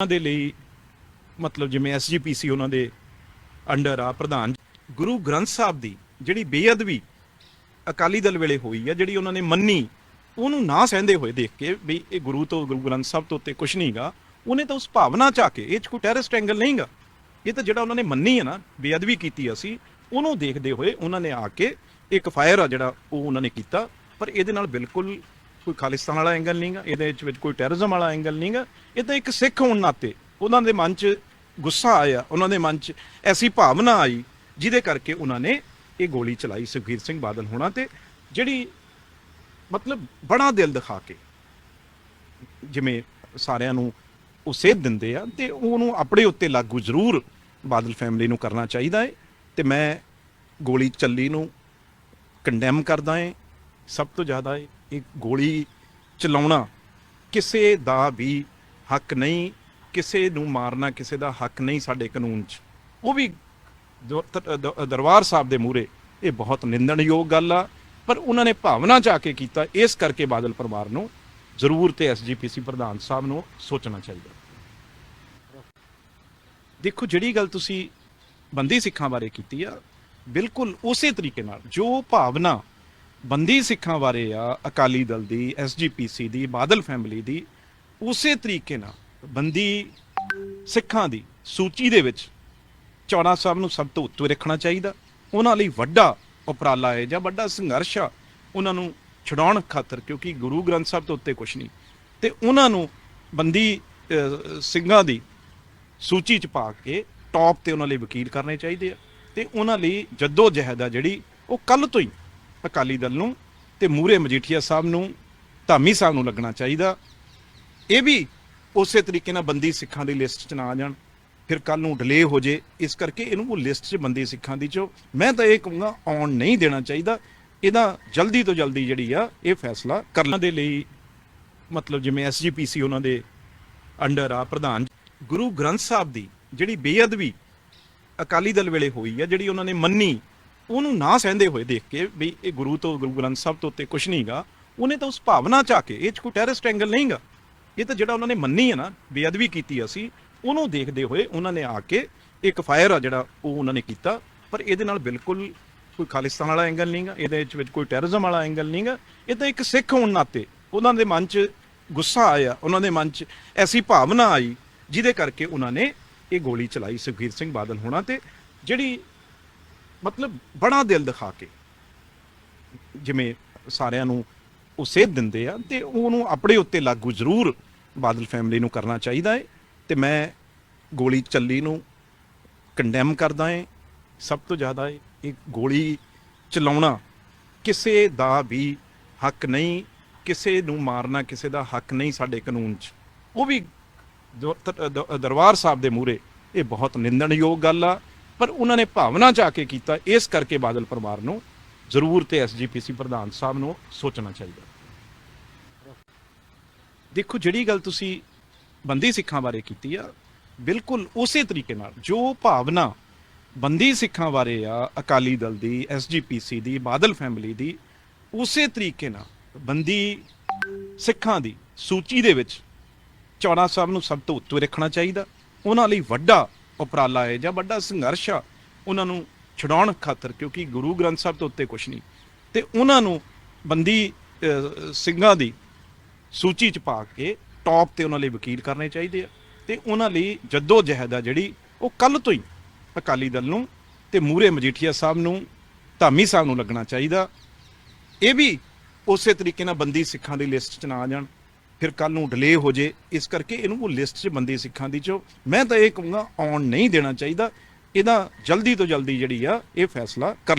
ਉਹਨਾਂ ਦੇ ਲਈ, ਮਤਲਬ ਜਿਵੇਂ ਐਸਜੀਪੀਸੀ ਉਹਨਾਂ ਦੇ ਅੰਡਰ ਆ, ਪ੍ਰਧਾਨ ਗੁਰੂ ਗ੍ਰੰਥ ਸਾਹਿਬ ਦੀ ਜਿਹੜੀ ਬੇਅਦਬੀ ਅਕਾਲੀ ਦਲ ਵੇਲੇ ਹੋਈ ਆ, ਜਿਹੜੀ ਉਹਨਾਂ ਨੇ ਮੰਨੀ, ਉਹਨੂੰ ਨਾ ਸਹਿੰਦੇ ਹੋਏ ਦੇਖ ਕੇ ਵੀ ਇਹ ਗੁਰੂ ਤੋਂ, ਗੁਰੂ ਗ੍ਰੰਥ ਸਾਹਿਬ ਤੋਂ ਉੱਤੇ ਕੁਝ ਨਹੀਂਗਾ ਉਹਨੇ ਤਾਂ ਉਸ ਭਾਵਨਾ ਚ ਆ ਕੇ, ਇਹ ਚ ਕੋਈ ਟੈਰਰਿਸਟ ਐਂਗਲ ਨਹੀਂਗਾ। ਇਹ ਤਾਂ ਜਿਹੜਾ ਉਹਨਾਂ ਨੇ ਮੰਨੀ ਹੈ ਨਾ, ਬੇਅਦਬੀ ਕੀਤੀ ਅਸੀਂ, ਉਹਨੂੰ ਦੇਖਦੇ ਹੋਏ ਉਹਨਾਂ ਨੇ ਆ ਕੇ ਇੱਕ ਫਾਇਰ ਆ ਜਿਹੜਾ ਉਹ ਉਹਨਾਂ ਨੇ ਕੀਤਾ, ਪਰ ਇਹਦੇ ਨਾਲ ਬਿਲਕੁਲ ਕੋਈ ਖਾਲਿਸਤਾਨ ਵਾਲਾ ਐਂਗਲ ਨਹੀਂਗਾ ਇਹਦੇ ਵਿੱਚ ਵਿੱਚ ਕੋਈ ਟੈਰਰਿਜ਼ਮ ਵਾਲਾ ਐਂਗਲ ਨਹੀਂਗਾ ਇਹ ਤਾਂ ਇੱਕ ਸਿੱਖ ਹੋਣ ਨਾਤੇ ਉਹਨਾਂ ਦੇ ਮਨ 'ਚ ਗੁੱਸਾ ਆਇਆ, ਉਹਨਾਂ ਦੇ ਮਨ 'ਚ ਐਸੀ ਭਾਵਨਾ ਆਈ, ਜਿਹਦੇ ਕਰਕੇ ਉਹਨਾਂ ਨੇ ਇਹ ਗੋਲੀ ਚਲਾਈ ਸੁਖਬੀਰ ਸਿੰਘ ਬਾਦਲ ਹੋਣਾ ਤੇ, ਜਿਹੜੀ ਮਤਲਬ ਬੜਾ ਦਿਲ ਦਿਖਾ ਕੇ ਜਿਵੇਂ ਸਾਰਿਆਂ ਨੂੰ ਉਹ ਸੇਧ ਦਿੰਦੇ ਆ ਤੇ ਉਹਨੂੰ ਆਪਣੇ ਉੱਤੇ ਲਾਗੂ ਜ਼ਰੂਰ ਬਾਦਲ ਫੈਮਿਲੀ ਨੂੰ ਕਰਨਾ ਚਾਹੀਦਾ ਹੈ ਤੇ ਮੈਂ ਗੋਲੀ ਚੱਲੀ ਨੂੰ ਕੰਡੈਮ ਕਰਦਾ ਹਾਂ ਸਭ ਤੋਂ ਜ਼ਿਆਦਾ ਇਹ ਇਹ ਗੋਲੀ ਚਲਾਉਣਾ ਕਿਸੇ ਦਾ ਵੀ ਹੱਕ ਨਹੀਂ, ਕਿਸੇ ਨੂੰ ਮਾਰਨਾ ਕਿਸੇ ਦਾ ਹੱਕ ਨਹੀਂ ਸਾਡੇ ਕਾਨੂੰਨ 'ਚ। ਉਹ ਵੀ ਦਰਬਾਰ ਸਾਹਿਬ ਦੇ ਮੂਹਰੇ ਇਹ ਬਹੁਤ ਨਿੰਦਣਯੋਗ ਗੱਲ ਆ, ਪਰ ਉਹਨਾਂ ਨੇ ਭਾਵਨਾ ਚ ਆ ਕੇ ਕੀਤਾ, ਇਸ ਕਰਕੇ ਬਾਦਲ ਪਰਿਵਾਰ ਨੂੰ ਜ਼ਰੂਰ ਤੇ ਐਸਜੀਪੀਸੀ ਪ੍ਰਧਾਨ ਸਾਹਿਬ ਨੂੰ ਸੋਚਣਾ ਚਾਹੀਦਾ। ਦੇਖੋ, ਜਿਹੜੀ ਗੱਲ ਤੁਸੀਂ ਬੰਦੀ ਸਿੱਖਾਂ ਬਾਰੇ ਕੀਤੀ ਆ, ਬਿਲਕੁਲ ਉਸੇ ਤਰੀਕੇ ਨਾਲ ਜੋ ਭਾਵਨਾ ਬੰਦੀ ਸਿੱਖਾਂ ਬਾਰੇ ਆ, ਅਕਾਲੀ ਦਲ ਦੀ ਐਸਜੀਪੀਸੀ ਦੀ, ਬਾਦਲ ਫੈਮਿਲੀ ਦੀ, ਉਸੇ ਤਰੀਕੇ ਨਾਲ ਬੰਦੀ ਸਿੱਖਾਂ ਦੀ ਸੂਚੀ ਦੇ ਵਿੱਚ ਚੌੜਾ ਸਾਹਿਬ ਨੂੰ ਸਭ ਤੋਂ ਉੱਤੇ ਰੱਖਣਾ ਚਾਹੀਦਾ। ਉਹਨਾਂ ਲਈ ਵੱਡਾ ਉਪਰਾਲਾ ਹੈ ਜਾਂ ਵੱਡਾ ਸੰਘਰਸ਼ ਆ, ਉਹਨਾਂ ਨੂੰ ਛਡਾਉਣ ਖਾਤਰ, ਕਿਉਂਕਿ ਗੁਰੂ ਗ੍ਰੰਥ ਸਾਹਿਬ ਤੋਂ ਉੱਤੇ ਕੁਝ ਨਹੀਂ। ਤੇ ਉਹਨਾਂ ਨੂੰ ਬੰਦੀ ਸਿੰਘਾਂ ਦੀ ਸੂਚੀ ਚ ਪਾ ਕੇ ਟੌਪ ਤੇ ਉਹਨਾਂ ਲਈ ਵਕੀਲ ਕਰਨੇ ਚਾਹੀਦੇ ਆ। ਤੇ ਉਹਨਾਂ ਲਈ ਜੱਦੋ ਜਹਿਦ ਆ ਜਿਹੜੀ ਉਹ ਕੱਲ ਤੋਂ ਹੀ ਅਕਾਲੀ ਦਲ ਨੂੰ ਤੇ ਮੂਰੇ ਮਜੀਠੀਆ ਸਾਹਿਬ ਨੂੰ ਧਾਮੀ ਸਾਹਿਬ ਨੂੰ ਲੱਗਣਾ ਚਾਹੀਦਾ। ਇਹ ਵੀ ਉਸੇ ਤਰੀਕੇ ਨਾਲ ਬੰਦੀ ਸਿੱਖਾਂ ਦੀ ਲਿਸਟ 'ਚ ਨਾ ਆ ਜਾਣ। ਫਿਰ ਕੱਲ ਨੂੰ ਡਿਲੇ ਹੋ ਜੇ, ਇਸ ਕਰਕੇ ਇਹਨੂੰ ਉਹ ਲਿਸਟ 'ਚ ਬੰਦੀ ਸਿੱਖਾਂ ਦੀ 'ਚ ਮੈਂ ਤਾਂ ਇਹ ਕਹੂੰਗਾ ਆਉਣ ਨਹੀਂ ਦੇਣਾ ਚਾਹੀਦਾ। ਇਹਦਾ ਜਲਦੀ ਤੋਂ ਜਲਦੀ ਜਿਹੜੀ ਆ, ਇਹ ਫੈਸਲਾ ਕਰਨ ਦੇ ਲਈ ਮਤਲਬ ਜਿਵੇਂ ਐਸਜੀਪੀਸੀ ਉਹਨਾਂ ਦੇ ਅੰਡਰ ਆ ਪ੍ਰਧਾਨ। ਗੁਰੂ ਗ੍ਰੰਥ ਸਾਹਿਬ ਦੀ ਜਿਹੜੀ ਬੇਅਦਬੀ ਅਕਾਲੀ ਦਲ ਵੇਲੇ ਹੋਈ ਆ, ਜਿਹੜੀ ਉਹਨਾਂ ਨੇ ਮੰਨੀ ਉਹਨੂੰ ਨਾ ਸਹਿੰਦੇ ਹੋਏ ਦੇਖ ਕੇ ਵੀ ਇਹ ਗੁਰੂ ਤੋਂ, ਗੁਰੂ ਗ੍ਰੰਥ ਸਾਹਿਬ ਤੋਂ ਉੱਤੇ ਕੁਝ ਨਹੀਂਗਾ ਉਹਨੇ ਤਾਂ ਉਸ ਭਾਵਨਾ ਚ ਆ ਕੇ, ਇਹ ਚ ਕੋਈ ਟੈਰਰਿਸਟ ਐਂਗਲ ਨਹੀਂਗਾ ਇਹ ਤਾਂ ਜਿਹੜਾ ਉਹਨਾਂ ਨੇ ਮੰਨੀ ਹੈ ਨਾ, ਬੇਅਦਬੀ ਕੀਤੀ ਅਸੀਂ, ਉਹਨੂੰ ਦੇਖਦੇ ਹੋਏ ਉਹਨਾਂ ਨੇ ਆ ਕੇ ਇੱਕ ਫਾਇਰ ਆ ਜਿਹੜਾ ਉਹ ਉਹਨਾਂ ਨੇ ਕੀਤਾ। ਪਰ ਇਹਦੇ ਨਾਲ ਬਿਲਕੁਲ ਕੋਈ ਖਾਲਿਸਤਾਨ ਵਾਲਾ ਐਂਗਲ ਨਹੀਂਗਾ ਇਹਦੇ ਵਿੱਚ ਵਿੱਚ ਕੋਈ ਟੈਰਰਿਜ਼ਮ ਵਾਲਾ ਐਂਗਲ ਨਹੀਂਗਾ ਇਹ ਤਾਂ ਇੱਕ ਸਿੱਖ ਹੋਣ ਨਾਤੇ ਉਹਨਾਂ ਦੇ ਮਨ 'ਚ ਗੁੱਸਾ ਆਇਆ, ਉਹਨਾਂ ਦੇ ਮਨ 'ਚ ਐਸੀ ਭਾਵਨਾ ਆਈ, ਜਿਹਦੇ ਕਰਕੇ ਉਹਨਾਂ ਨੇ ਇਹ ਗੋਲੀ ਚਲਾਈ ਸੁਖਬੀਰ ਸਿੰਘ ਬਾਦਲ ਹੋਣਾ ਤੇ, ਜਿਹੜੀ ਮਤਲਬ ਬੜਾ ਦਿਲ ਦਿਖਾ ਕੇ। ਜਿਵੇਂ ਸਾਰਿਆਂ ਨੂੰ ਉਹ ਸੇਧ ਦਿੰਦੇ ਆ ਤੇ ਉਹਨੂੰ ਆਪਣੇ ਉੱਤੇ ਲਾਗੂ ਜ਼ਰੂਰ ਬਾਦਲ ਫੈਮਿਲੀ ਨੂੰ ਕਰਨਾ ਚਾਹੀਦਾ ਹੈ ਤੇ ਮੈਂ ਗੋਲੀ ਚੱਲੀ ਨੂੰ ਕੰਡੈਮ ਕਰਦਾ ਹਾਂ ਸਭ ਤੋਂ ਜ਼ਿਆਦਾ ਇਹ ਗੋਲੀ ਚਲਾਉਣਾ ਕਿਸੇ ਦਾ ਵੀ ਹੱਕ ਨਹੀਂ, ਕਿਸੇ ਨੂੰ ਮਾਰਨਾ ਕਿਸੇ ਦਾ ਹੱਕ ਨਹੀਂ ਸਾਡੇ ਕਾਨੂੰਨ 'ਚ। ਉਹ ਵੀ ਦਰਬਾਰ ਸਾਹਿਬ ਦੇ ਮੂਹਰੇ ਇਹ ਬਹੁਤ ਨਿੰਦਣਯੋਗ ਗੱਲ ਆ। ਪਰ ਉਹਨਾਂ ਨੇ ਭਾਵਨਾ ਚ ਆ ਕੇ ਕੀਤਾ, ਇਸ ਕਰਕੇ ਬਾਦਲ ਪਰਿਵਾਰ ਨੂੰ ਜ਼ਰੂਰ ਤੇ ਐਸਜੀਪੀਸੀ ਪ੍ਰਧਾਨ ਸਾਹਿਬ ਨੂੰ ਸੋਚਣਾ ਚਾਹੀਦਾ। ਦੇਖੋ, ਜਿਹੜੀ ਗੱਲ ਤੁਸੀਂ ਬੰਦੀ ਸਿੱਖਾਂ ਬਾਰੇ ਕੀਤੀ ਆ, ਬਿਲਕੁਲ ਉਸੇ ਤਰੀਕੇ ਨਾਲ ਜੋ ਭਾਵਨਾ ਬੰਦੀ ਸਿੱਖਾਂ ਬਾਰੇ ਆ, ਅਕਾਲੀ ਦਲ ਦੀ ਐਸਜੀਪੀਸੀ ਦੀ, ਬਾਦਲ ਫੈਮਿਲੀ ਦੀ, ਉਸੇ ਤਰੀਕੇ ਨਾਲ ਬੰਦੀ ਸਿੱਖਾਂ ਦੀ ਸੂਚੀ ਦੇ ਵਿੱਚ ਚੌੜਾ ਸਾਹਿਬ ਨੂੰ ਸਭ ਤੋਂ ਉੱਤੇ ਰੱਖਣਾ ਚਾਹੀਦਾ। ਉਹਨਾਂ ਲਈ ਵੱਡਾ ਉਪਰਾਲਾ ਹੈ ਜਾਂ ਵੱਡਾ ਸੰਘਰਸ਼ ਆ, ਉਹਨਾਂ ਨੂੰ ਛਡਾਉਣ ਖਾਤਰ, ਕਿਉਂਕਿ ਗੁਰੂ ਗ੍ਰੰਥ ਸਾਹਿਬ ਤੋਂ ਉੱਤੇ ਕੁਝ ਨਹੀਂ। ਤੇ ਉਹਨਾਂ ਨੂੰ ਬੰਦੀ ਸਿੰਘਾਂ ਦੀ ਸੂਚੀ ਚ ਪਾ ਕੇ ਟੌਪ ਤੇ ਉਹਨਾਂ ਲਈ ਵਕੀਲ ਕਰਨੇ ਚਾਹੀਦੇ ਆ। ਤੇ ਉਹਨਾਂ ਲਈ ਜੱਦੋ ਜਹਿਦ ਆ ਜਿਹੜੀ ਉਹ ਕੱਲ ਤੋਂ ਹੀ ਅਕਾਲੀ ਦਲ ਨੂੰ ਤੇ ਮੂਰੇ ਮਜੀਠੀਆ ਸਾਹਿਬ ਨੂੰ, ਧਾਮੀ ਸਾਹਿਬ ਨੂੰ ਲੱਗਣਾ ਚਾਹੀਦਾ। ਇਹ ਵੀ ਉਸੇ ਤਰੀਕੇ ਨਾਲ ਬੰਦੀ ਸਿੱਖਾਂ ਦੀ ਲਿਸਟ 'ਚ ਨਾ ਆ ਜਾਣ। ਫਿਰ ਕੱਲ ਨੂੰ ਡਿਲੇ ਹੋ ਜੇ, ਇਸ ਕਰਕੇ ਇਹਨੂੰ ਉਹ ਲਿਸਟ 'ਚ ਬੰਦੀ ਸਿੱਖਾਂ ਦੀ ਚੋ। ਮੈਂ ਤਾਂ ਇਹ ਕਹੂੰਗਾ, ਆਉਣ ਨਹੀਂ ਦੇਣਾ ਚਾਹੀਦਾ। ਇਹਦਾ ਜਲਦੀ ਤੋਂ ਜਲਦੀ ਜਿਹੜੀ ਆ, ਇਹ ਫੈਸਲਾ ਕਰ